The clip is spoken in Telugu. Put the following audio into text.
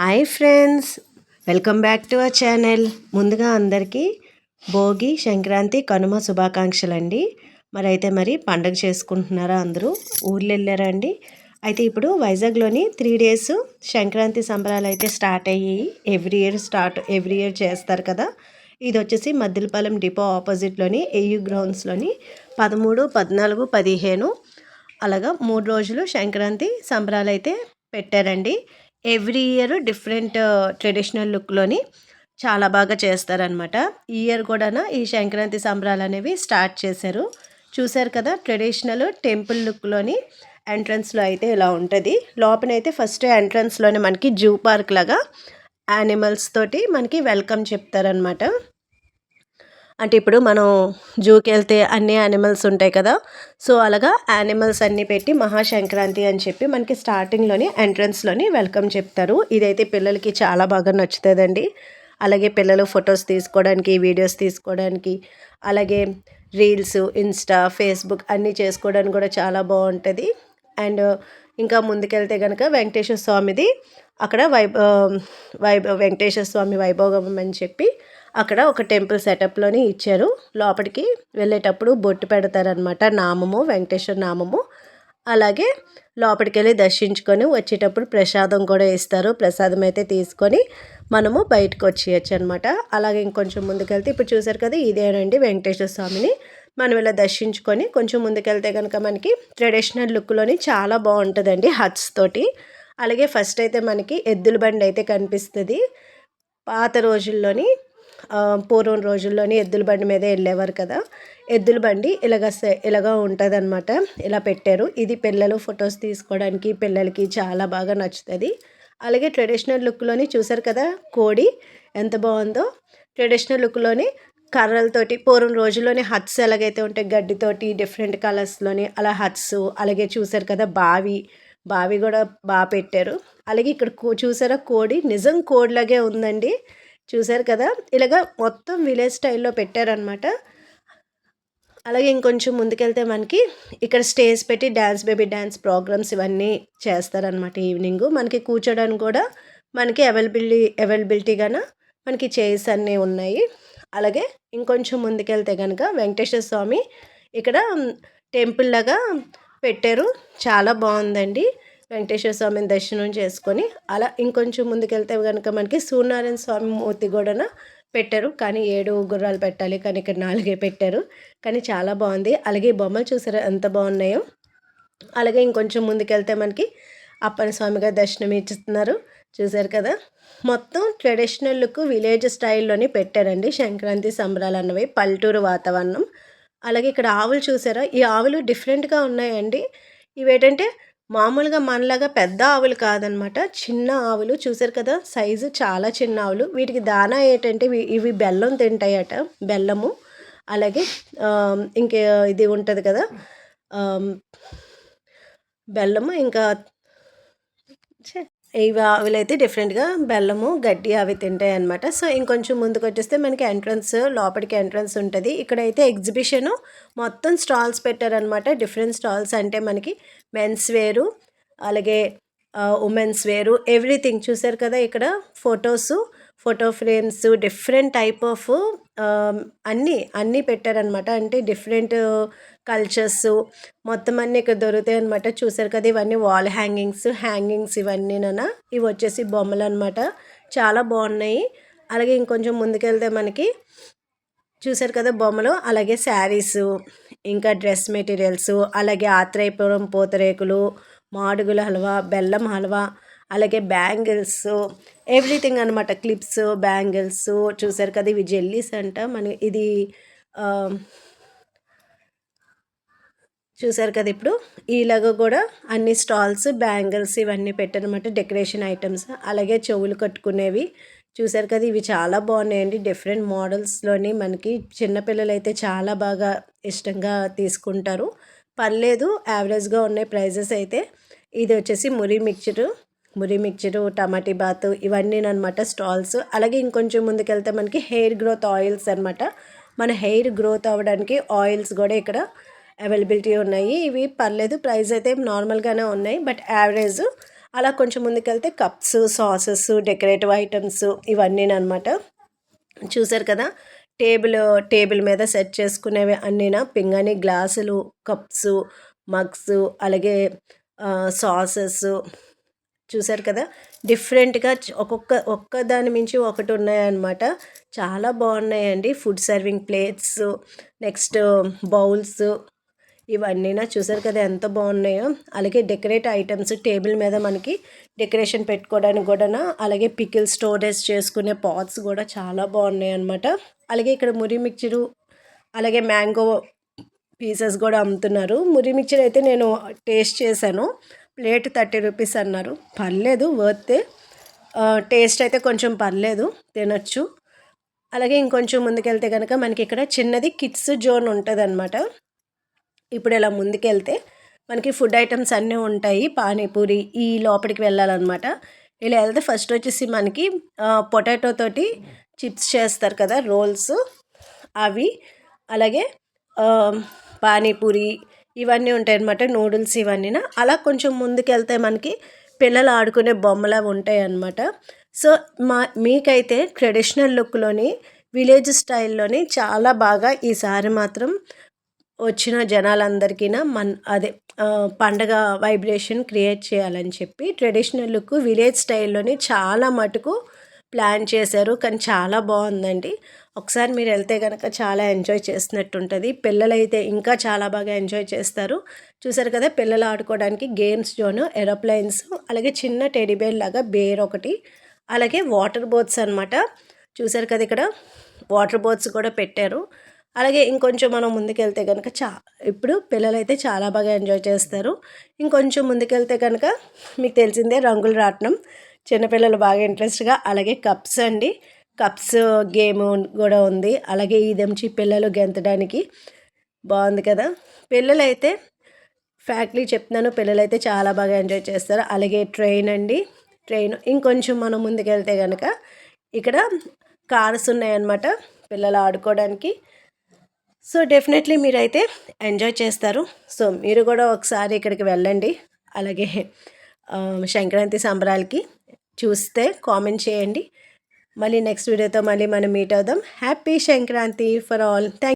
Hi friends welcome back to our channel ముందుగా అందరికీ భోగి సంక్రాంతి కనుమ శుభాకాంక్షలు అండి మరి అయితే మరి పండగ చేసుకుంటున్నారా అందరూ? ఊర్లు వెళ్ళారా అండి అయితే ఇప్పుడు వైజాగ్లోని త్రీ డేస్ సంక్రాంతి సంబరాలు అయితే స్టార్ట్ అయ్యాయి every year start every year చేస్తారు కదా. ఇది వచ్చేసి మద్దిలపాలెం డిపో ఆపోజిట్లోని ఏయు గ్రౌండ్స్లోని పదమూడు పద్నాలుగు పదిహేను అలాగా మూడు రోజులు సంక్రాంతి సంబరాలు అయితే పెట్టారండి. ఎవ్రీ ఇయర్ డిఫరెంట్ ట్రెడిషనల్ లుక్లోని చాలా బాగా చేస్తారనమాట ఈ ఇయర్ కూడా ఈ సంక్రాంతి సంబరాలు అనేవి స్టార్ట్ చేశారు. చూశారు కదా ట్రెడిషనల్ టెంపుల్ లుక్లోని ఎంట్రన్స్లో అయితే ఇలా ఉంటుంది. లోపలైతే ఫస్ట్ ఎంట్రన్స్లోనే మనకి జూ పార్క్ లాగా యానిమల్స్ తోటి మనకి వెల్కమ్ చెప్తారనమాట అంటే ఇప్పుడు మనం జూకి వెళ్తే అన్ని యానిమల్స్ ఉంటాయి కదా. సో అలాగా యానిమల్స్ అన్నీ పెట్టి మహాసంక్రాంతి అని చెప్పి మనకి స్టార్టింగ్లోని ఎంట్రన్స్లోని వెల్కమ్ చెప్తారు. ఇదైతే పిల్లలకి చాలా బాగా నచ్చుతుందండి. అలాగే పిల్లలు ఫొటోస్ తీసుకోవడానికి వీడియోస్ తీసుకోవడానికి అలాగే రీల్స్ ఇన్స్టా ఫేస్బుక్ అన్నీ చేసుకోవడానికి కూడా చాలా బాగుంటుంది. అండ్ ఇంకా ముందుకెళ్తే కనుక వెంకటేశ్వర స్వామిది. అక్కడ వైభ వైభ వెంకటేశ్వర స్వామి వైభోగం అని చెప్పి అక్కడ ఒక టెంపుల్ సెటప్లోని ఇచ్చారు. లోపలికి వెళ్ళేటప్పుడు బొట్టు పెడతారనమాట నామము వెంకటేశ్వర నామము. అలాగే లోపలికి వెళ్ళి దర్శించుకొని వచ్చేటప్పుడు ప్రసాదం కూడా ఇస్తారు. ప్రసాదం అయితే తీసుకొని మనము బయటకు వచ్చేయచ్చు అనమాట అలాగే ఇంకొంచెం ముందుకెళ్తే ఇప్పుడు చూసారు కదా ఇదేనండి వెంకటేశ్వర స్వామిని. మనం ఇలా దర్శించుకొని కొంచెం ముందుకెళ్తే కనుక మనకి ట్రెడిషనల్ లుక్లోని చాలా బాగుంటుందండి హట్స్ తోటి. అలాగే ఫస్ట్ అయితే మనకి ఎద్దుల బండి అయితే కనిపిస్తుంది. పాత రోజుల్లోని పూర్వం రోజుల్లోని ఎద్దుల బండి మీద వెళ్ళేవారు కదా. ఎద్దుల బండి ఇలాగ ఇలాగ ఉంటుంది అనమాట ఇలా పెట్టారు. ఇది పిల్లలు ఫొటోస్ తీసుకోవడానికి పిల్లలకి చాలా బాగా నచ్చుతుంది. అలాగే ట్రెడిషనల్ లుక్లోని చూసారు కదా కోడి ఎంత బాగుందో. ట్రెడిషనల్ లుక్లోని కర్రలతోటి పూర్వం రోజుల్లోని హట్స్ ఎలాగైతే ఉంటాయి గడ్డితోటి డిఫరెంట్ కలర్స్లోని అలా హట్స్ అలాగే చూసారు కదా బావి బావి కూడా బాగా పెట్టారు. అలాగే ఇక్కడ చూసారా కోడి? నిజం కోడిలాగే ఉందండి. చూశారు కదా? ఇలాగ మొత్తం విలేజ్ స్టైల్లో పెట్టారనమాట అలాగే ఇంకొంచెం ముందుకెళ్తే మనకి ఇక్కడ స్టేజ్ పెట్టి డ్యాన్స్ బేబీ డ్యాన్స్ ప్రోగ్రామ్స్ ఇవన్నీ చేస్తారనమాట ఈవినింగ్. మనకి కూర్చోడానికి కూడా మనకి అవైలబిలిటీ అవైలబిలిటీగాన మనకి చైర్స్ అన్నీ ఉన్నాయి. అలాగే ఇంకొంచెం ముందుకెళ్తే కనుక వెంకటేశ్వర స్వామి ఇక్కడ టెంపుల్ లాగా పెట్టారు. చాలా బాగుందండి. వెంకటేశ్వర స్వామిని దర్శనం చేసుకొని అలా ఇంకొంచెం ముందుకెళ్తే కనుక మనకి సూర్యనారాయణ స్వామి మూర్తి కూడా పెట్టారు. కానీ ఏడు గుర్రాలు పెట్టాలి. కానీ ఇక్కడ నాలుగే పెట్టారు. కానీ చాలా బాగుంది. అలాగే బొమ్మలు చూసారా? ఎంత బాగున్నాయో. అలాగే ఇంకొంచెం ముందుకెళ్తే మనకి అప్పని స్వామిగా దర్శనం ఇచ్చిస్తున్నారు. చూసారు కదా? మొత్తం ట్రెడిషనల్ లుక్ విలేజ్ స్టైల్లోనే పెట్టారండి. సంక్రాంతి సంబరాలు అన్నవి పల్లెటూరు వాతావరణం. అలాగే ఇక్కడ ఆవులు చూసారా? ఈ ఆవులు డిఫరెంట్గా ఉన్నాయండి. ఇవేంటంటే మామూలుగా మనలాగా పెద్ద ఆవులు కాదనమాట. చిన్న ఆవులు చూసారు కదా? సైజు చాలా చిన్న ఆవులు. వీటికి దానా ఏంటంటే ఇవి బెల్లం తింటాయట బెల్లము. అలాగే ఇంకే ఇది ఉంటుంది కదా? బెల్లము ఇంకా ఇవి ఆవులు డిఫరెంట్గా బెల్లము గడ్డి అవి తింటాయి అనమాట సో ఇంకొంచెం ముందుకు వచ్చేస్తే మనకి ఎంట్రన్స్ లోపలికి ఎంట్రన్స్ ఉంటుంది. ఇక్కడైతే ఎగ్జిబిషన్ మొత్తం స్టాల్స్ పెట్టారనమాట డిఫరెంట్ స్టాల్స్ అంటే మనకి మెన్స్ వేరు అలాగే ఉమెన్స్ వేరు ఎవ్రీథింగ్ చూసారు కదా ఇక్కడ? Photos photo frames different type of అన్నీ అన్నీ పెట్టారనమాట అంటే డిఫరెంట్ కల్చర్స్ మొత్తం అన్నీ ఇక్కడ దొరుకుతాయి అనమాట చూసారు కదా ఇవన్నీ వాల్ హ్యాంగింగ్స్ హ్యాంగింగ్స్ ఇవన్నీనా ఇవి వచ్చేసి బొమ్మలు అనమాట చాలా బాగున్నాయి. అలాగే ఇంకొంచెం ముందుకెళ్తే మనకి చూసారు కదా బొమ్మలు? అలాగే శారీస్ ఇంకా డ్రెస్ మెటీరియల్స్ అలాగే ఆత్రేయపురం పూతరేకులు మాడుగుల హల్వా బెల్లం హల్వా అలాగే బ్యాంగిల్స్ ఎవ్రీథింగ్ అనమాట క్లిప్స్ బ్యాంగిల్స్ చూసారు కదా ఇవి జెల్లీస్ అంట. మన ఇది చూసారు కదా ఇప్పుడు? ఇలాగ కూడా అన్ని స్టాల్స్ బ్యాంగిల్స్ ఇవన్నీ పెట్టనమాట. Decoration items. అలాగే చెవులు కట్టుకునేవి. చూసారు కదా ఇవి చాలా బాగున్నాయండి. డిఫరెంట్ మోడల్స్లోని మనకి చిన్నపిల్లలు అయితే చాలా బాగా ఇష్టంగా తీసుకుంటారు. పర్లేదు యావరేజ్గా ఉన్నాయి ప్రైజెస్ అయితే. ఇది వచ్చేసి మురి మిక్చరు. మురి మిక్చరు టమాటీ బాత్ ఇవన్నీ అనమాట స్టాల్స్. అలాగే ఇంకొంచెం ముందుకెళ్తే మనకి హెయిర్ గ్రోత్ ఆయిల్స్ అనమాట మన హెయిర్ గ్రోత్ అవ్వడానికి ఆయిల్స్ కూడా ఇక్కడ అవైలబిలిటీ ఉన్నాయి. ఇవి పర్లేదు ప్రైస్ అయితే నార్మల్గానే ఉన్నాయి బట్ యావరేజ్. అలా కొంచెం ముందుకెళ్తే కప్స్ సాసెస్ డెకరేటివ్ ఐటమ్స్ ఇవన్నీనమాట చూసారు కదా టేబుల్ టేబుల్ మీద సెట్ చేసుకునేవి అన్నీనా? పింగాణి గ్లాసులు కప్స్ మగ్స్ అలాగే సాసెస్ చూసారు కదా? డిఫరెంట్గా ఒక్కొక్క ఒక్క దాని మించి ఒకటి ఉన్నాయన్నమాట. చాలా బాగున్నాయండి. Food serving plates next bowls ఇవన్నీ చూసారు కదా? ఎంత బాగున్నాయో. అలాగే డెకరేట్ ఐటమ్స్ టేబుల్ మీద మనకి డెకరేషన్ పెట్టుకోవడానికి కూడా అలాగే పికిల్ స్టోరేజ్ చేసుకునే పాట్స్ కూడా చాలా బాగున్నాయి అనమాట అలాగే ఇక్కడ మురి మిక్చరు అలాగే మ్యాంగో పీసెస్ కూడా అమ్ముతున్నారు. మురి మిక్చర్ అయితే నేను టేస్ట్ చేశాను. ప్లేట్ థర్టీ రూపీస్ అన్నారు. పర్లేదు వర్తే. టేస్ట్ అయితే కొంచెం పర్లేదు తినచ్చు. అలాగే ఇంకొంచెం ముందుకెళ్తే కనుక మనకి ఇక్కడ చిన్నది కిడ్స్ జోన్ ఉంటుంది అనమాట ఇప్పుడు ఇలా ముందుకెళ్తే మనకి ఫుడ్ ఐటమ్స్ అన్నీ ఉంటాయి. పానీపూరి ఈ లోపలికి వెళ్ళాలన్నమాట. ఇలా వెళ్తే ఫస్ట్ వచ్చేసి మనకి పొటాటో తోటి చిప్స్ చేస్తారు కదా రోల్స్. అవి. అలాగే పానీపూరి ఇవన్నీ ఉంటాయి అన్నమాట నూడిల్స్ ఇవన్నీ అలా కొంచెం ముందుకెళ్తే మనకి పిల్లలు ఆడుకునే బొమ్మలు ఉంటాయి అన్నమాట సో మా మీకైతే ట్రెడిషనల్ లుక్లోని విలేజ్ స్టైల్లోని చాలా బాగా ఈసారి మాత్రం వచ్చిన జనాలందరికీ మన అదే పండగ వైబ్రేషన్ క్రియేట్ చేయాలని చెప్పి ట్రెడిషనల్ లుక్ విలేజ్ స్టైల్లోని చాలా మటుకు ప్లాన్ చేశారు. కానీ చాలా బాగుందండి. ఒకసారి మీరు వెళ్తే కనుక చాలా ఎంజాయ్ చేసినట్టు ఉంటుంది పిల్లలైతే ఇంకా చాలా బాగా ఎంజాయ్ చేస్తారు. చూసారు కదా పిల్లలు ఆడుకోవడానికి గేమ్స్ జోన్ ఏరోప్లైన్స్ అలాగే చిన్న టెడిబేర్ లాగా బేర్ ఒకటి అలాగే వాటర్ బోట్స్ అనమాట చూసారు కదా ఇక్కడ వాటర్ బోట్స్ కూడా పెట్టారు. అలాగే ఇంకొంచెం మనం ముందుకెళ్తే కనుక చా ఇప్పుడు పిల్లలైతే చాలా బాగా ఎంజాయ్ చేస్తారు. ఇంకొంచెం ముందుకెళ్తే కనుక మీకు తెలిసిందే రంగులు రాట్నం. చిన్నపిల్లలు బాగా ఇంట్రెస్ట్గా అలాగే కప్స్ అండి. కప్స్ గేమ్ కూడా ఉంది. అలాగే ఇదంచి పిల్లలు గెంతడానికి బాగుంది కదా. పిల్లలైతే ఫ్యాక్టరీ చెప్తున్నాను పిల్లలైతే చాలా బాగా ఎంజాయ్ చేస్తారు. అలాగే ట్రైన్ అండి. ట్రైన్ ఇంకొంచెం మనం ముందుకెళ్తే కనుక ఇక్కడ కార్స్ ఉన్నాయన్నమాట పిల్లలు ఆడుకోవడానికి. సో డెఫినెట్లీ మీరైతే ఎంజాయ్ చేస్తారు. సో మీరు కూడా ఒకసారి ఇక్కడికి వెళ్ళండి. అలాగే సంక్రాంతి సంబరాలకి చూస్తే కామెంట్ చేయండి. మళ్ళీ నెక్స్ట్ వీడియోతో మళ్ళీ మనం మీట్ అవుదాం. Happy Sankranti for all thank